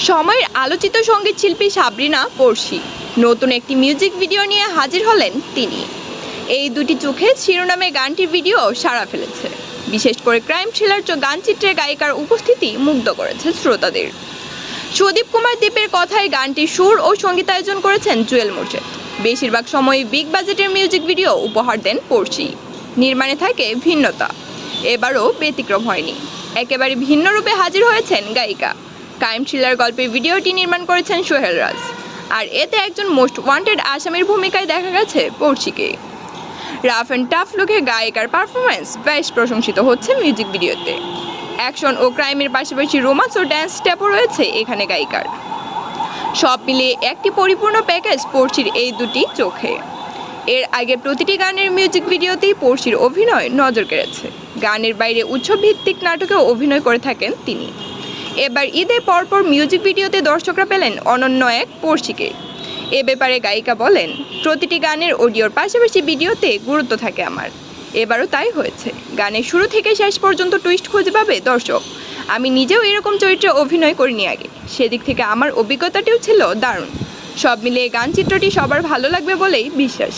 সময়ের আলোচিত সংগীত শিল্পী সাবরিনা পড়শি নতুন একটি মিউজিক ভিডিও নিয়ে হাজির হলেন তিনি। এই দুটি চোখে শিরোনামে গানটির ভিডিও সাড়া ফেলেছে। বিশেষ করে ক্রাইম থ্রিলার গানচিত্রে গায়িকার উপস্থিতি মুগ্ধ করেছে শ্রোতাদের। সুদীপ কুমার দ্বীপের কথায় গানটির সুর ও সঙ্গীতায়োজন করেছেন জুয়েল মোর্শেদ। বেশিরভাগ সময় বিগ বাজেটের মিউজিক ভিডিও উপহার দেন পড়শি নির্মাণে থাকে ভিন্নতা। এবারও ব্যতিক্রম হয়নি। একেবারে ভিন্ন রূপে হাজির হয়েছেন গায়িকা। ক্রাইম থ্রিলার গল্পের ভিডিওটি নির্মাণ করেছেন সোহেল রাজ। আর এতে একজন মোস্ট ওয়ান্টেড আসামির ভূমিকায় দেখা গেছে পড়শিকে। রাফ অ্যান্ড টাফ লুকে গায়িকার পারফরমেন্স বেশ প্রশংসিত হচ্ছে মিউজিক ভিডিওতে। অ্যাকশন ও ক্রাইমের পাশাপাশি রোমান্স ও ড্যান্স স্টেপও রয়েছে এখানে গায়িকার। সব মিলিয়ে একটি পরিপূর্ণ প্যাকেজ পড়শির এই দুটি চোখে। এর আগে প্রতিটি গানের মিউজিক ভিডিওতেই পড়শির অভিনয় নজর কেড়েছে। গানের বাইরে উৎসব ভিত্তিক নাটকেও অভিনয় করে থাকেন তিনি। এবার ঈদে পরপর মিউজিক ভিডিওতে দর্শকরা পেলেন অনন্য এক পড়শিকে এ ব্যাপারে গায়িকা বলেন, প্রতিটি গানের অডিওর পাশাপাশি ভিডিওতে গুরুত্ব থাকে আমার। এবারও তাই হয়েছে। গানের শুরু থেকে শেষ পর্যন্ত টুইস্ট খুঁজে পাবে দর্শক। আমি নিজেও এরকম চরিত্রে অভিনয় করিনি আগে। সেদিক থেকে আমার অভিজ্ঞতাটিও ছিল দারুণ। সব মিলিয়ে গান চিত্রটি সবার ভালো লাগবে বলেই বিশ্বাস।